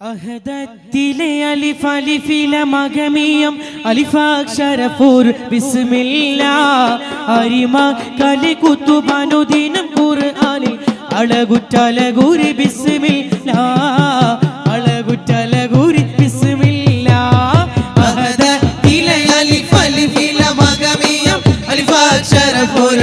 അഹദത്തിലെ അലിഫ് അലിഫില മകമിയം അലിഫാക്ഷരഫൂർ ബിസ്മില്ല. അരിമ കലി കുത്തുബനുദിനം ഖുർആനിൽ അളകുറ്റലകൂരി ബിസ്മില്ല. അളകുറ്റലകൂരി ബിസ്മില്ല. അഹദത്തിലെ അലിഫ് അലിഫില മകമിയം അലിഫാക്ഷരഫൂർ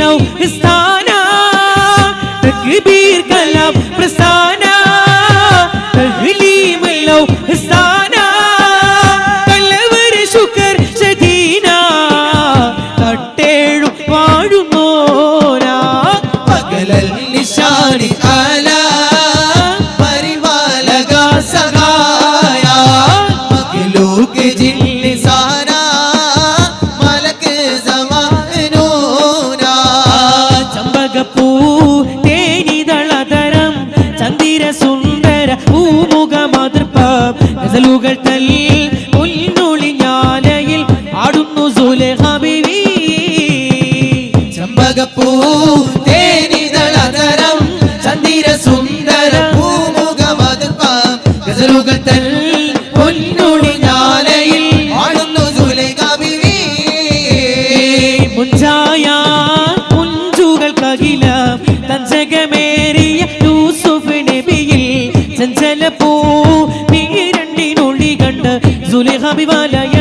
የለው እስታን പുകഴ്ത്തൽ സുലിഹബിവാലയ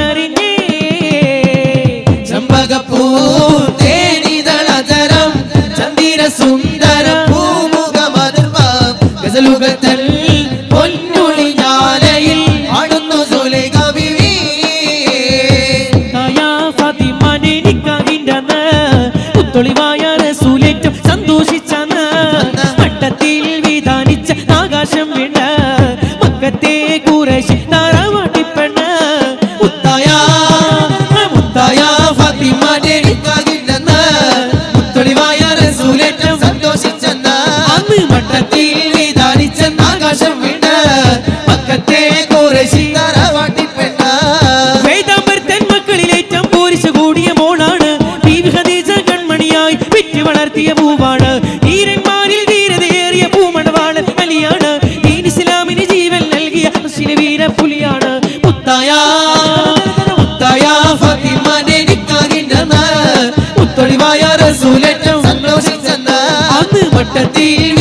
Medina.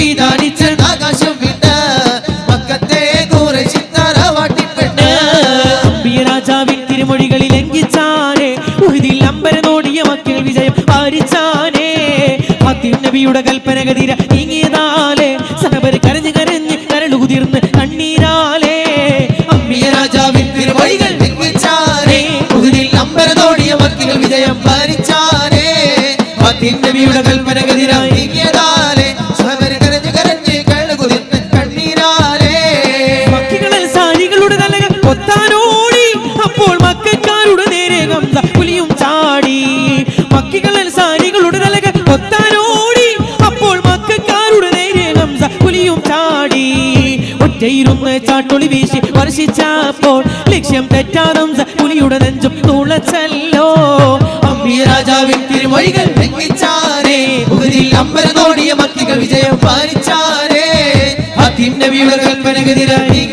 വഴികൾ ലംഘിച്ചാരേ. നോടിയ മക്കികൾ വിജയം പാലിച്ചാരേ. ഹത്തിം നബിയുടെ കൽപ്പനകെതിരായി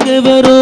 வணங்குவரோ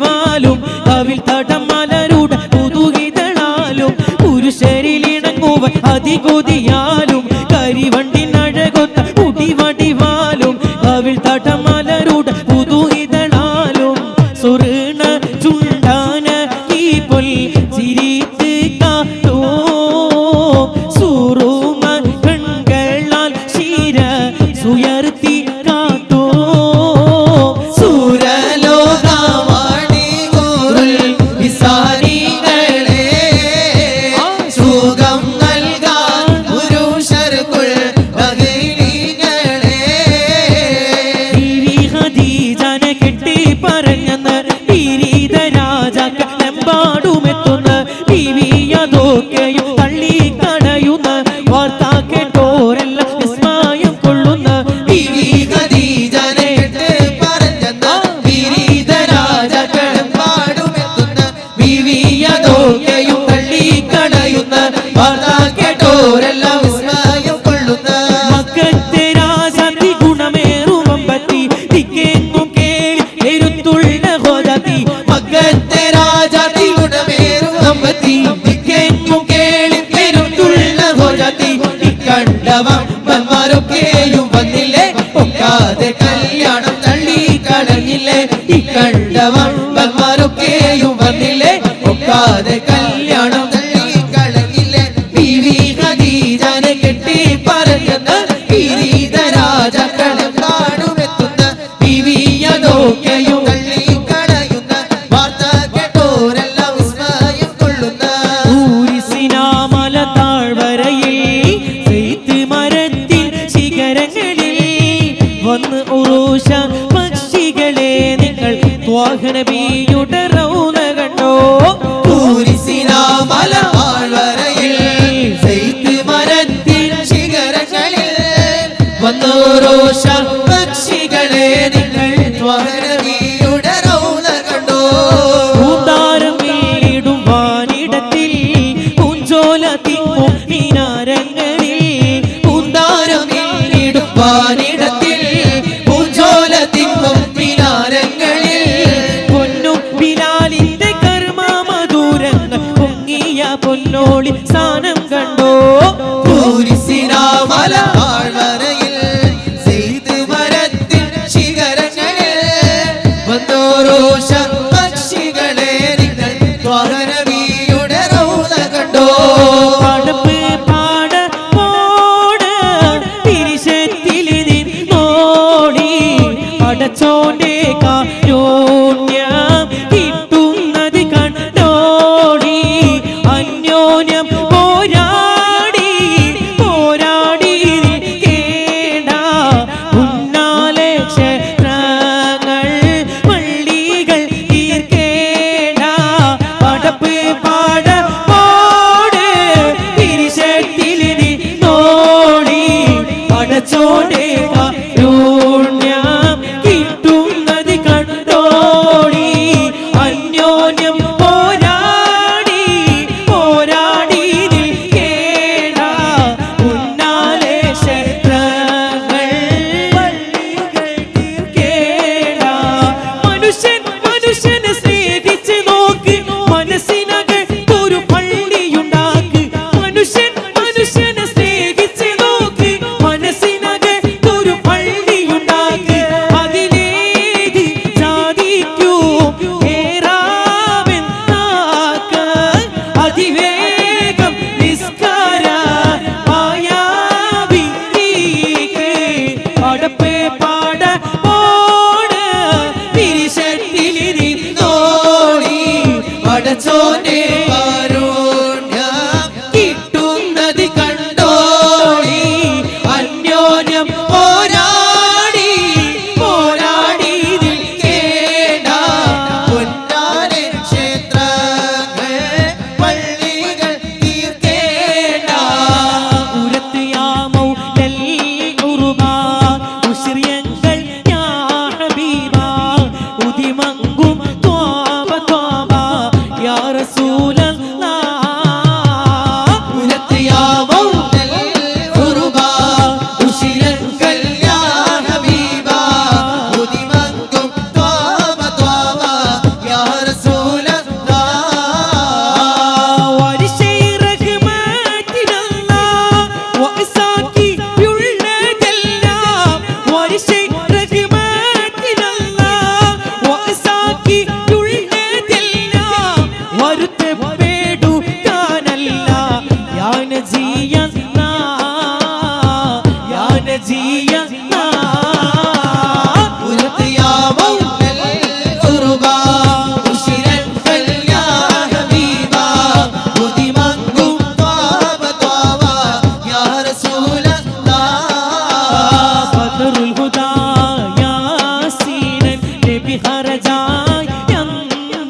കുടിവടിവാലും കവിൽ തടം മലരുടെ പുതുകിതളാലും പുരുഷരിലിണങ്ങുവൻ അതികൊതിയാലും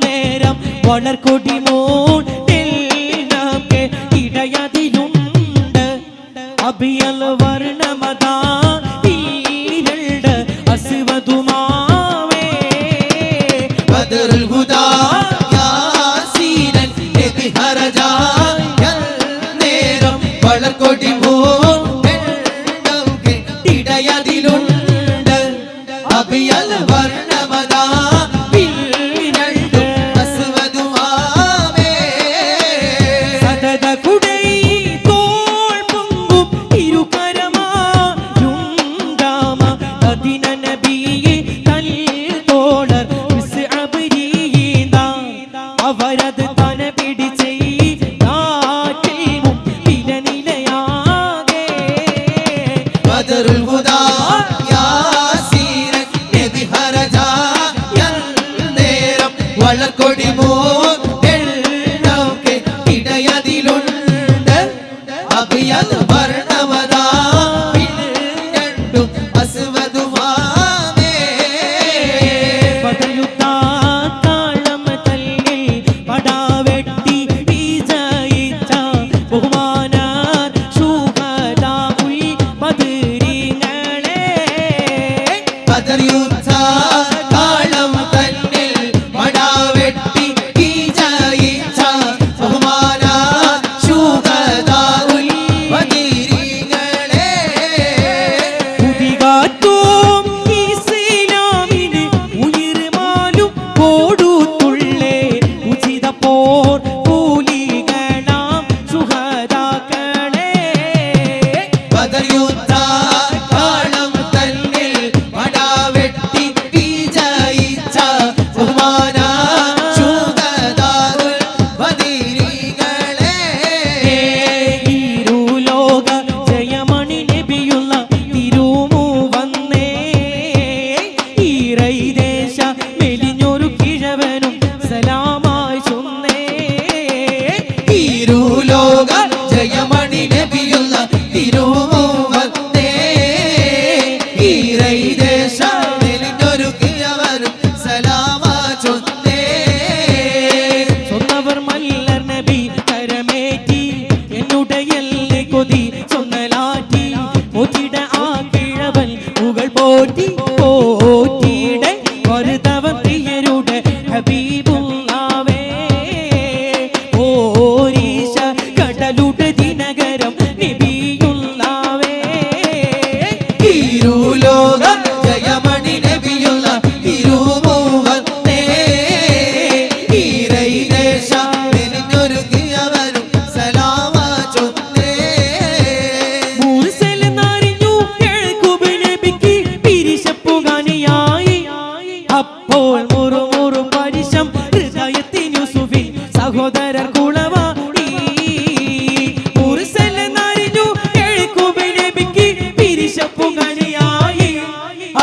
നേരം വളർക്കൊടി മോൺ നമുക്ക് ഇടയതിലുണ്ട്. Republic.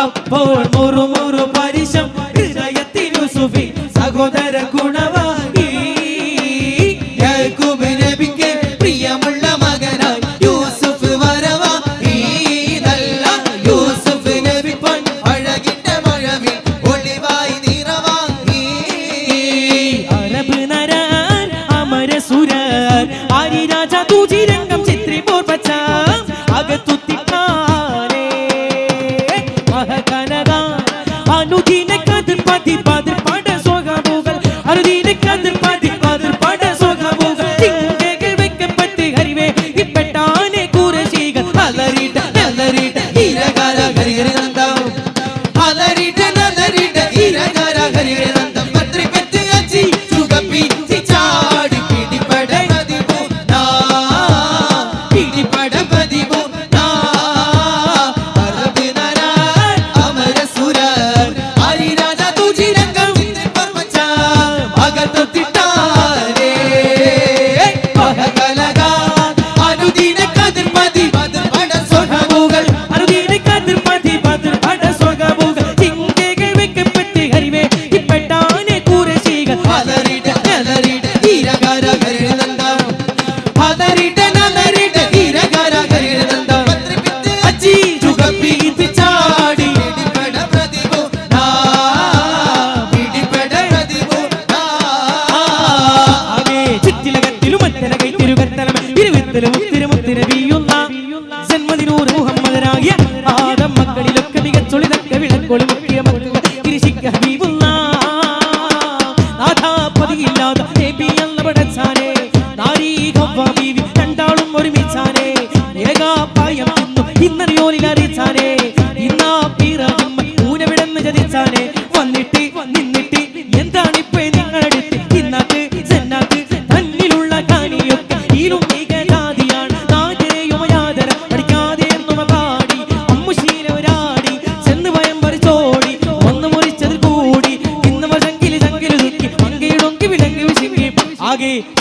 അപ്പോൾ മുറുമുറു പരിശം ഹൃദയത്തിനു സുഫി. സഹോദര ഗുണവ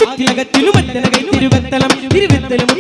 അത്തലകൈ തിരുവത്തലം തിരുവത്തലും